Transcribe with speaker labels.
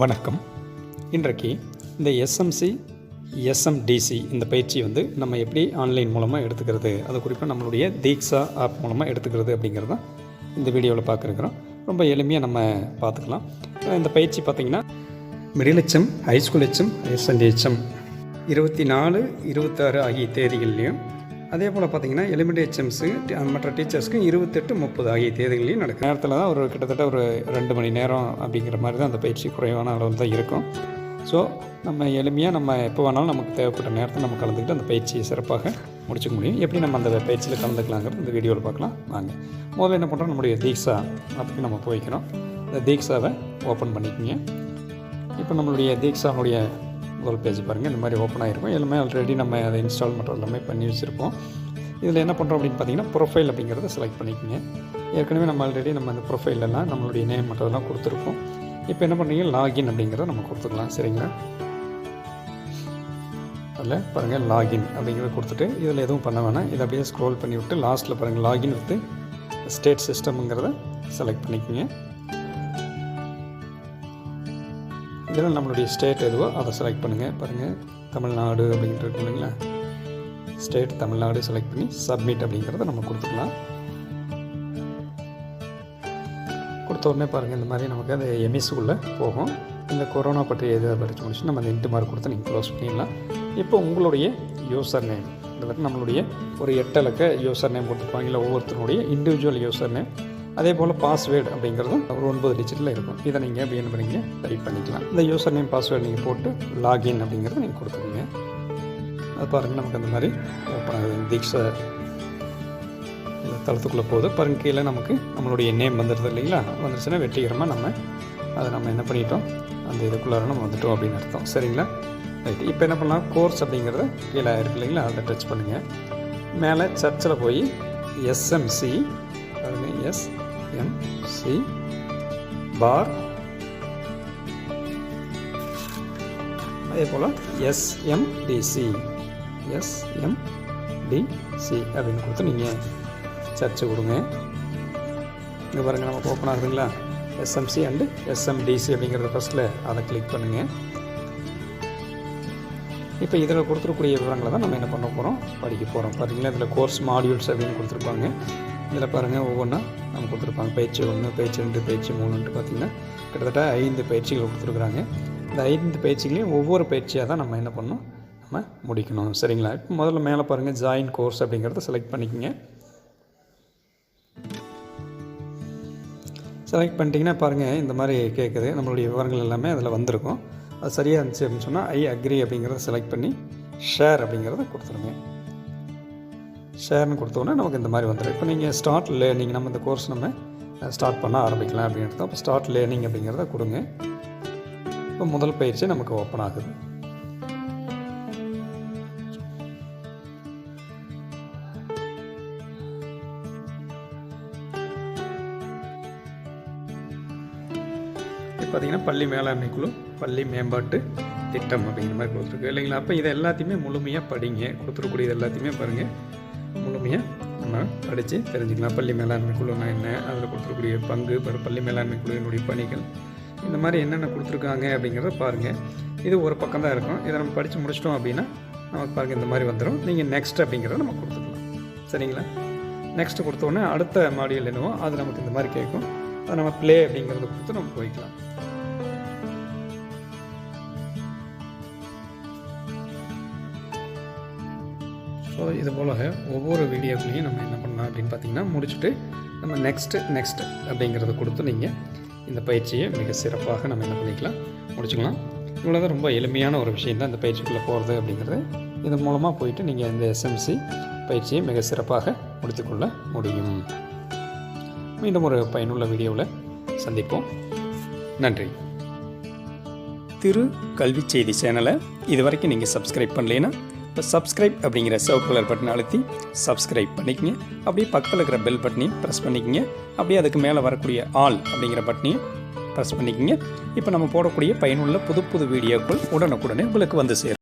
Speaker 1: வணக்கம். இன்றைக்கு இந்த எஸ்எம்சி எஸ்எம்டிசி இந்த பயிற்சி வந்து நம்ம எப்படி ஆன்லைன் மூலமாக எடுத்துக்கிறது அது குறிப்பாக நம்மளுடைய தீக்ஷா ஆப் மூலமாக எடுத்துக்கிறது அப்படிங்கிறது தான் இந்த வீடியோவில் பார்க்குறோம் ரொம்ப எளிமையாக நம்ம பார்த்துக்கலாம். இந்த பயிற்சி பார்த்திங்கன்னா middle HM high school HM SNT HM இருபத்தி நாலு இருபத்தாறு ஆகிய தேதிகள்லையும் அதே போல் பார்த்தீங்கன்னா எலிமெண்ட் ஹெச்எம்ஸு மற்ற டீச்சர்ஸ்க்கு இருபத்தெட்டு முப்பது ஆகிய தேதிகளையும் நடக்கும் நேரத்தில் தான் ஒரு கிட்டத்தட்ட ஒரு ரெண்டு மணி நேரம் அப்படிங்கிற மாதிரி தான் அந்த பயிற்சி குறைவான அளவில் தான் இருக்கும். ஸோ நம்ம எளிமையாக நம்ம எப்போ வேணாலும் நமக்கு தேவைப்பட்ட நேரத்தில் நம்ம கலந்துக்கிட்டு அந்த பயிற்சியை சிறப்பாக முடிச்சுக்க முடியும். எப்படி நம்ம அந்த பயிற்சியில் கலந்துக்கலாங்கிறது இந்த வீடியோவில் பார்க்கலாம். வாங்க. முதல்ல என்ன பண்ணுறோம் நம்முடைய தீக்ஷா அப்படி நம்ம போய்க்கிறோம். இந்த தீக்ஷாவை ஓப்பன் பண்ணிக்கோங்க. இப்போ நம்மளுடைய தீக்ஷாவுடைய முதல் பேஜ் பாருங்கள் இந்த மாதிரி ஓப்பன் ஆகிருக்கும் எல்லாமே ஆல்ரெடி நம்ம அதை இன்ஸ்டால் பண்ணுற எல்லாமே பண்ணி வச்சுருப்போம். இதில் என்ன பண்ணுறோம் அப்படின்னு பார்த்தீங்கன்னா ப்ரொஃபைல் அப்படிங்கிறத செலக்ட் பண்ணிக்கோங்க. ஏற்கனவே நம்ம ஆல்ரெடி நம்ம அந்த ப்ரொஃபைலெல்லாம் நம்மளுடைய நேம் மற்றதெல்லாம் கொடுத்துருப்போம் இப்போ என்ன பண்ணுறீங்க லாகின் அப்படிங்கிறத நம்ம கொடுத்துக்கலாம். சரிங்களா? அதில் பாருங்கள் லாகின் அப்படிங்கிறத கொடுத்துட்டு இதில் எதுவும் பண்ண வேணாம். இதை அப்படியே ஸ்க்ரோல் பண்ணி விட்டு லாஸ்ட்டில் பாருங்கள் லாகின் வித்து ஸ்டேட் சிஸ்டம்ங்கிறத செலக்ட் பண்ணிக்கோங்க. இதில் நம்மளுடைய ஸ்டேட் எதுவோ அதை செலக்ட் பண்ணுங்கள் பாருங்கள் தமிழ்நாடு அப்படின்ட்டு இல்லைங்களா? ஸ்டேட் தமிழ்நாடு செலக்ட் பண்ணி சப்மிட் அப்படிங்கிறத நம்ம கொடுத்துக்கலாம். கொடுத்த உடனே பாருங்கள் இந்த மாதிரி நமக்கு அது எமிஸுக்குள்ளே போகும். இந்த கொரோனா பற்றி எதாவது படித்து முடிச்சு நம்ம அந்த இன்ட்டு மார்க் கொடுத்து நீங்கள் க்ளோஸ் பண்ணிடலாம். இப்போ உங்களுடைய யூசர் நேம் இந்த நம்மளுடைய ஒரு எட்டலக்க யூசர் நேம் கொடுத்துருப்பாங்க இல்லை ஒவ்வொருத்தருடைய இண்டிவிஜுவல் யூசர் நேம் அதே போல் பாஸ்வேர்டு அப்படிங்கிறது ஒரு ஒன்பது டிஜிட்டில் இருக்கும். இதை நீங்கள் எப்படி என்ன டைப் பண்ணிக்கலாம். இந்த யூசர் நேம் பாஸ்வேர்டு நீங்கள் போட்டு லாகின் அப்படிங்கிறத நீங்கள் கொடுத்துருங்க அது பாருங்கள் நமக்கு அந்த மாதிரி ஓப்பன் ஆகுது. தீக்ஷா இந்த தளத்துக்குள்ளே போகுது. பாருங்க கீழே நமக்கு நம்மளுடைய நேம் வந்துடுது இல்லைங்களா? வந்துருச்சுன்னா வெற்றிகரமாக நம்ம அதை நம்ம என்ன பண்ணிட்டோம்? அந்த இதுக்குள்ளார நம்ம வந்துட்டோம் அப்படின்னு அர்த்தம். சரிங்களா? ரைட் இப்போ என்ன பண்ணலாம்? கோர்ஸ் அப்படிங்கிறத கீழே இருக்கு இல்லைங்களா? அதை டச் பண்ணுங்கள் மேலே சர்ச்சில் போய் எஸ்எம்சி எஸ் எம்சி பார் அதே போல் எஸ்எம்டிசி எஸ்எம்டிசி அப்படின்னு கொடுத்து நீங்கள் சர்ச்சை கொடுங்க. இங்கே பாருங்கள் நமக்கு ஓப்பன் ஆகுதுங்களா? எஸ்எம்சி அண்டு எஸ்எம்டிசி அப்படிங்கிறத ஃபஸ்ட்டில் அதை கிளிக் பண்ணுங்கள் இப்போ இதில் கொடுத்துருக்கூடிய விவரங்களை தான் நம்ம என்ன பண்ண போகிறோம் படிக்க போகிறோம் பார்த்தீங்கன்னா இதில் கோர்ஸ் மாடியூல்ஸ் அப்படின்னு கொடுத்துருப்பாங்க. இதில் பாருங்கள் ஒவ்வொன்றா நம்ம கொடுத்துருப்பாங்க. பயிற்சி ஒன்று பயிற்சி ரெண்டு பயிற்சி மூணுன்ட்டு பார்த்திங்கன்னா கிட்டத்தட்ட ஐந்து பயிற்சிகள் கொடுத்துருக்குறாங்க. இந்த ஐந்து பயிற்சிகளையும் ஒவ்வொரு பயிற்சியாக தான் நம்ம என்ன பண்ணணும்? நம்ம முடிக்கணும். சரிங்களா? இப்போ முதல்ல மேலே பாருங்கள் ஜாயின் கோர்ஸ் அப்படிங்கிறத செலக்ட் பண்ணிக்கோங்க. செலக்ட் பண்ணிட்டீங்கன்னா பாருங்கள் இந்த மாதிரி கேட்குது. நம்மளுடைய விவரங்கள் எல்லாமே அதில் வந்திருக்கும். அது சரியாக இருந்துச்சு அப்படின்னு சொன்னால் ஐ அக்ரி அப்படிங்கிறத செலக்ட் பண்ணி ஷேர் அப்படிங்கிறத கொடுத்துருங்க. ஷேர்னு கொடுத்தோன்னே நமக்கு இந்த மாதிரி வந்துடும். இப்போ நீங்கள் ஸ்டார்ட் லேர்னிங் நம்ம இந்த கோர்ஸ் நம்ம ஸ்டார்ட் பண்ண ஆரம்பிக்கலாம் அப்படின்றது அப்போ ஸ்டார்ட் லேர்னிங் அப்படிங்கிறத கொடுங்க. இப்போ முதல் பயிற்சி நமக்கு ஓப்பன் ஆகுது. இப்போ பார்த்தீங்கன்னா பள்ளி மேலாண்மை குழு பள்ளி மேம்பாட்டு திட்டம் அப்படிங்கிற மாதிரி கொடுத்துருக்கு. இல்லைங்களா? அப்போ இதை எல்லாத்தையுமே முழுமையாக படிங்க. கொடுத்துருக்கூடியது எல்லாத்தையுமே பாருங்கள் முழுமையாக நம்ம படித்து தெரிஞ்சுக்கலாம். பள்ளி மேலாண்மை குழுனா என்ன? அதில் கொடுத்துருக்கூடிய பங்கு பள்ளி மேலாண்மை குழுவினுடைய பணிகள் இந்த மாதிரி என்னென்ன கொடுத்துருக்காங்க அப்படிங்கிறத பாருங்கள் இது ஒரு பக்கம் தான் இருக்கும். இதை நம்ம படித்து முடிச்சிட்டோம் அப்படின்னா நமக்கு பாருங்கள் இந்த மாதிரி வந்துடும் நீங்கள் நெக்ஸ்ட் அப்படிங்கிறத நம்ம கொடுத்துக்கலாம். சரிங்களா? நெக்ஸ்ட் கொடுத்தோன்னே அடுத்த மாடியில் என்னவோ அது நமக்கு இந்த மாதிரி கேட்கும். அதை நம்ம ப்ளே அப்படிங்கிறத கொடுத்து நம்ம போய்க்கலாம். ஸோ இது போல் ஒவ்வொரு வீடியோக்குள்ளேயும் நம்ம என்ன பண்ணலாம் அப்படின்னு பார்த்தீங்கன்னா முடிச்சுட்டு நம்ம நெக்ஸ்ட்டு நெக்ஸ்ட் அப்படிங்கிறத கொடுத்து நீங்கள் இந்த பயிற்சியை மிக சிறப்பாக நம்ம என்ன பண்ணிக்கலாம் முடிச்சுக்கலாம். இவ்வளோ தான் ரொம்ப எளிமையான ஒரு விஷயம் தான் இந்த பயிற்சிக்குள்ளே போகிறது அப்படிங்கிறது. இது மூலமாக போயிட்டு நீங்கள் இந்த எஸ்எம்சி பயிற்சியை மிக சிறப்பாக முடித்துக்கொள்ள முடியும். மீண்டும் ஒரு பயனுள்ள வீடியோவில் சந்திப்போம். நன்றி. திரு கல்வி செய்தி சேனலை இது வரைக்கும் நீங்கள் சப்ஸ்கிரைப் பண்ணலைன்னா இப்போ சப்ஸ்கிரைப் அப்படிங்கிற சிவப்பு கலர் பட்டன் அழுத்தி சப்ஸ்கிரைப் பண்ணிக்கங்க. அப்படியே பக்கத்தில் இருக்கிற பெல் பட்டனையும் ப்ரெஸ் பண்ணிக்கங்க. அப்படியே அதுக்கு மேலே வரக்கூடிய ஆல் அப்படிங்கிற பட்டனையும் ப்ரெஸ் பண்ணிக்கங்க. இப்போ நம்ம போடக்கூடிய பயனுள்ள புது புது வீடியோக்கள் உடனுக்குடனே உங்களுக்கு வந்து சேரும்.